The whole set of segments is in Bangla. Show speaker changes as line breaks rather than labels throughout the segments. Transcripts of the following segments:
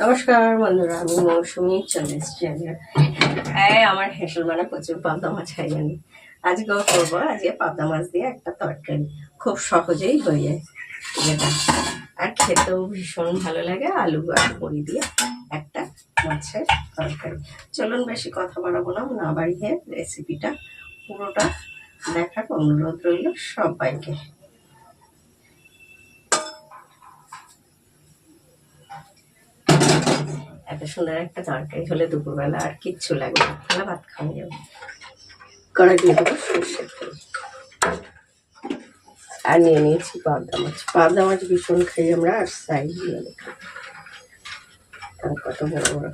নমস্কার বন্ধুরা, আমি মৌসুমি, চলে এসেছি এই আমার হেসেল মানে প্রচুর পাবদা মাছ খাই জানি আজকেও করব, আজকে পাবদা মাছ দিয়ে একটা তরকারি, খুব সহজেই হয়ে যায় আর খেতেও ভীষণ ভালো লাগে, আলু আর বড়ি দিয়ে একটা মাছের তরকারি। চলুন বেশি কথা বাড়াবো না না বাড়িয়ে রেসিপিটা পুরোটা দেখার অনুরোধ রইল সবাইকে। এত সুন্দর একটা তরকারি হলে দুপুরবেলা আর কিচ্ছু লাগবে না। তাহলে ভাত খাওয়া যাবে। কড়াই দিয়ে দেবো সর্ষের আর নিয়ে নিয়েছি পাবদা মাছ। পাবদা মাছ ভীষণ খাই আমরা, আর সাইজ দিয়ে আর কত বড় বড়।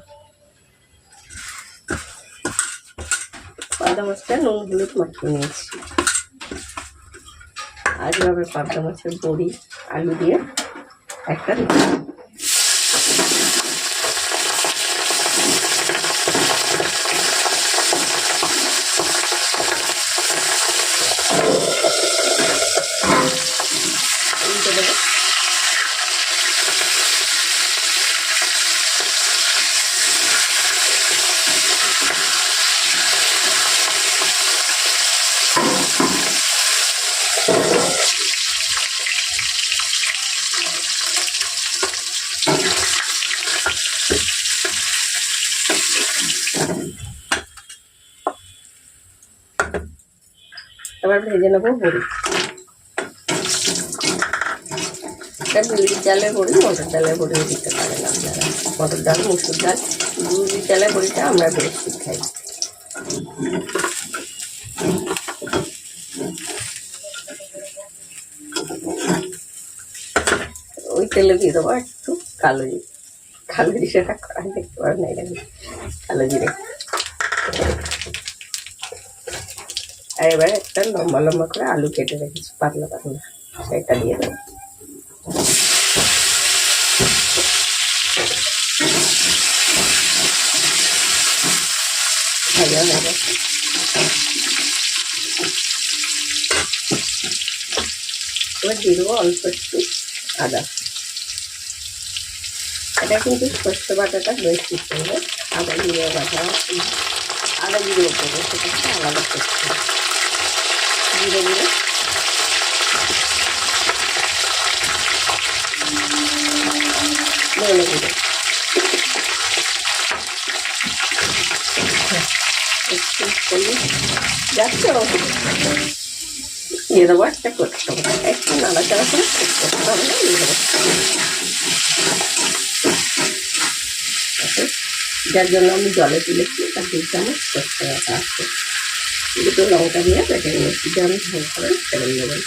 পাবদা মাছটা নুন, হলুদ মাখিয়ে নিয়েছি। আজ আবার পাবদা মাছের বড়ি, আলু দিয়ে একটা উল্টে দেবো এবার ভেজে নেব বড়ি। এটা দুই চালের বড়ি, মটর ডালের বড়িও দিতে পারেন আপনারা। মটর ডাল, মুসুর ডাল দুই চালের বড়িটা আমরা বেশি খাই। ওই তেলে দিয়ে দেবো একটু কালো জিরে। কালো জিরেটা দেখতে পারেন না কালো জিরে। এবার একটা লম্বা লম্বা করে আলু কেটে রেখেছি, পাতলা পাতলা। সেটা দিয়ে দেবো। দিয়ে অল্প একটু আদা। এটা কিন্তু সর্ষে বাটাটা বেশি করবে আদা জিরে বাটা, আদা জিরে দেবো সেটা আলাদা করতে ধনে জিরে একটু যাচ্ছে দিয়ে দেবো একটা করতে হবে একটু নাড়াচাড়া করে করতে হবে না দিয়ে যার জন্য আমি জলে তুলেছি তার দুই চামচ বাটা আছে দুটো লঙ্কা দিয়ে পেটে নিয়েছি আমি ঝাল করে ফেলে নেবেন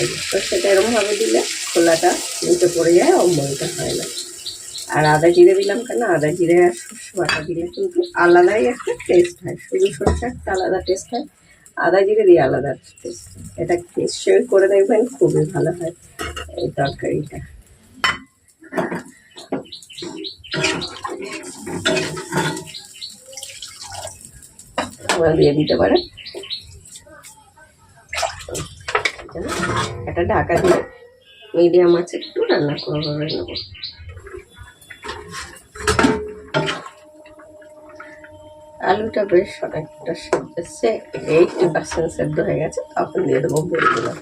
এই সর্ষেটা এরকমভাবে দিলে খোলাটা নিচে পড়ে যায় অম্বলটা হয় না। আর আদা জিরে দিলাম কেন? আদা জিরে আর সর্ষে বাটা দিলে কিন্তু আলাদাই একটা টেস্ট হয়। শুধু সর্ষে একটা আলাদা টেস্ট হয়, আদা জিরে দিয়ে আলাদা টেস্ট এটা নিশ্চয়ই করে দেখবেন, খুবই ভালো হয় এই তরকারিটা। তোমরা দিয়ে দিতে পারেন একটা ঢাকা দিয়ে মিডিয়াম আছে, একটু রান্না করে নেব। আলুটা বেশ অনেকটা সেদ্ধ হচ্ছে এইটটি পার্সেন্ট সেদ্ধ হয়ে গেছে, তখন দিয়ে দেবো বড়িগুলো।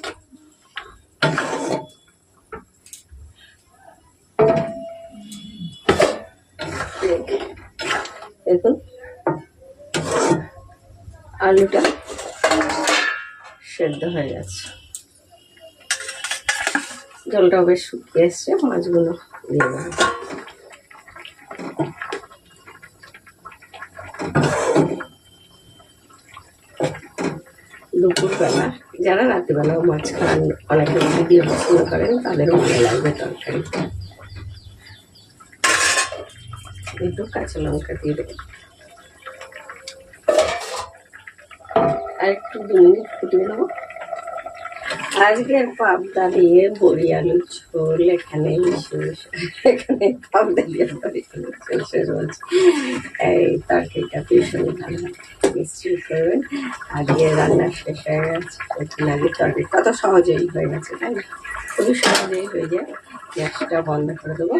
আলুটা সেদ্ধ হয়ে গেছে। জলটাও বেশ শুকিয়ে এসছে, মাছগুলো দুপুরবেলা, যারা রাত্রিবেলাও মাছ খান, অনেকে দিয়ে পছন্দ করেন, তাদেরও ভালো লাগবে তরকারিটা একটু কাঁচা লঙ্কা দিয়ে দেবো। আর একটু দু মিনিট ফুটিয়ে নেব। আজকের পাবদা দিয়ে বড়ি আলু ঝোল, এখানে মিশে এখানে পাবদা দিয়ে বড়ি আলু ঝোল শেষ হচ্ছে এই তরকারিটা ভীষণ ভালো নিশ্চয়ই করবেন। আজকে রান্না শেষ হয়ে গেছে কঠিন আগে তরকারি। কত সহজেই হয়ে গেছে, তাই না? খুবই সহজেই হয়ে যায়। গ্যাসটা বন্ধ করে দেবো।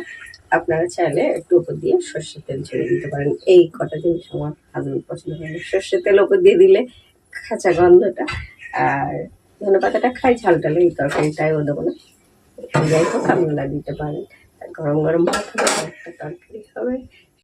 আপনারা চাইলে একটু উপর দিয়ে সর্ষের তেল ছেড়ে দিতে পারেন। এই কটা জিনিস আমার হাজবেন্ড পছন্দ করে। সর্ষের তেল উপর দিয়ে দিলে খাঁচা গন্ধটা। আর ধনে পাতাটা খাই ঝাল টালে এই তরকারিটাই দেবো না। যাই হোক, আপনারা দিতে পারেন। গরম গরম ভাত হবে, একটা তরকারি হবে।